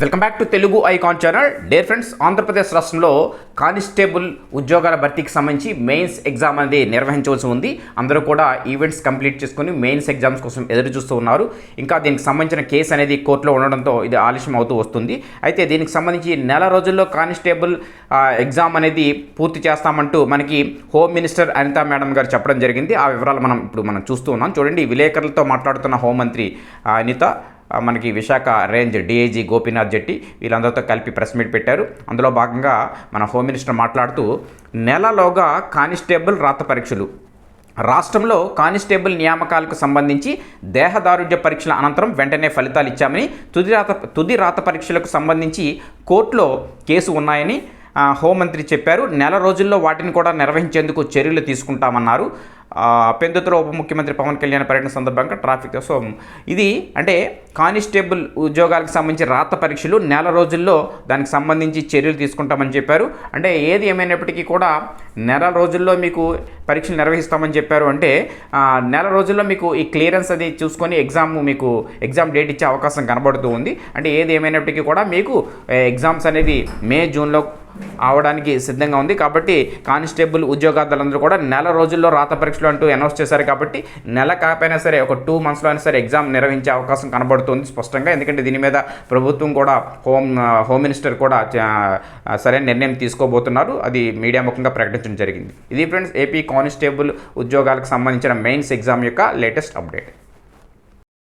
Welcome back to Telugu icon channel. Dear friends Andhra Pradesh రాష్ట్రంలో constable ఉద్యోగాల భర్తీకి సంబంధించి మెయిన్స్ ఎగ్జామ్ అనేది నిర్వహించవలసి ఉంది. అందరూ కూడా ఈవెంట్స్ కంప్లీట్ చేసుకుని మెయిన్స్ ఎగ్జామ్స్ కోసం ఎదురు చూస్తూ ఉన్నారు. ఇంకా దీనికి సంబంధించిన కేసు అనేది కోర్టులో ఉండడంతో ఇది ఆలస్యం అవుతూ వస్తుంది. అయితే దీనికి సంబంధించి నెల రోజుల్లో కానిస్టేబుల్ ఎగ్జామ్ అనేది పూర్తి చేస్తామంటూ మనకి హోమ్ మినిస్టర్ అనితా మేడం గారు చెప్పడం జరిగింది. ఆ వివరాలు మనం ఇప్పుడు మనం చూస్తూ ఉన్నాం. చూడండి విలేకరులతో మాట్లాడుతున్న హోంమంత్రి అనిత. మనకి విశాఖ రేంజ్ డిఐజీ గోపీనాథ్ జెట్టి వీళ్ళందరితో కలిపి ప్రెస్ మీట్ పెట్టారు. అందులో భాగంగా మన హోమ్ మినిస్టర్ మాట్లాడుతూ నెలలోగా కానిస్టేబుల్ రాత పరీక్షలు. రాష్ట్రంలో కానిస్టేబుల్ నియామకాలకు సంబంధించి దేహదారుఢ్య పరీక్షల అనంతరం వెంటనే ఫలితాలు ఇచ్చామని తుది రాత తుది రాత పరీక్షలకు సంబంధించి కోర్టులో కేసు ఉన్నాయని హోంమంత్రి చెప్పారు నెల రోజుల్లో వాటిని కూడా నిర్వహించేందుకు చర్యలు తీసుకుంటామన్నారు. పెందుతులో ఉప ముఖ్యమంత్రి పవన్ కళ్యాణ్ పర్యటన సందర్భంగా ట్రాఫిక్ సో ఇది అంటే కానిస్టేబుల్ ఉద్యోగాలకు సంబంధించి రాత పరీక్షలు నెల రోజుల్లో దానికి సంబంధించి చర్యలు తీసుకుంటామని చెప్పారు. అంటే ఏది ఏమైనప్పటికీ కూడా నెల రోజుల్లో మీకు పరీక్షలు నిర్వహిస్తామని చెప్పారు అంటే నెల రోజుల్లో మీకు ఈ క్లియరెన్స్ అది చూసుకొని ఎగ్జామ్ మీకు ఎగ్జామ్ డేట్ ఇచ్చే అవకాశం కనబడుతూ ఉంది. అంటే ఏది ఏమైనప్పటికీ కూడా మీకు ఎగ్జామ్స్ అనేది మే జూన్లో అవడానికి సిద్ధంగా ఉంది. కాబట్టి కానిస్టేబుల్ ఉద్యోగార్థులందరూ కూడా నెల రోజుల్లో రాత పరీక్షలు అంటూ అనౌన్స్ చేశారు. కాబట్టి నెల కాకపోయినా సరే ఒక టూ మంత్స్లో అయినా సరే ఎగ్జామ్ నిర్వహించే అవకాశం కనబడుతుంది స్పష్టంగా. ఎందుకంటే దీని మీద ప్రభుత్వం కూడా హోమ్ హోమ్ మినిస్టర్ కూడా సరైన నిర్ణయం తీసుకోబోతున్నారు. అది మీడియా ముఖంగా ప్రకటించడం జరిగింది. ఇది ఫ్రెండ్స్ ఏపీ కానిస్టేబుల్ ఉద్యోగాలకు సంబంధించిన మెయిన్స్ ఎగ్జామ్ యొక్క లేటెస్ట్ అప్డేట్.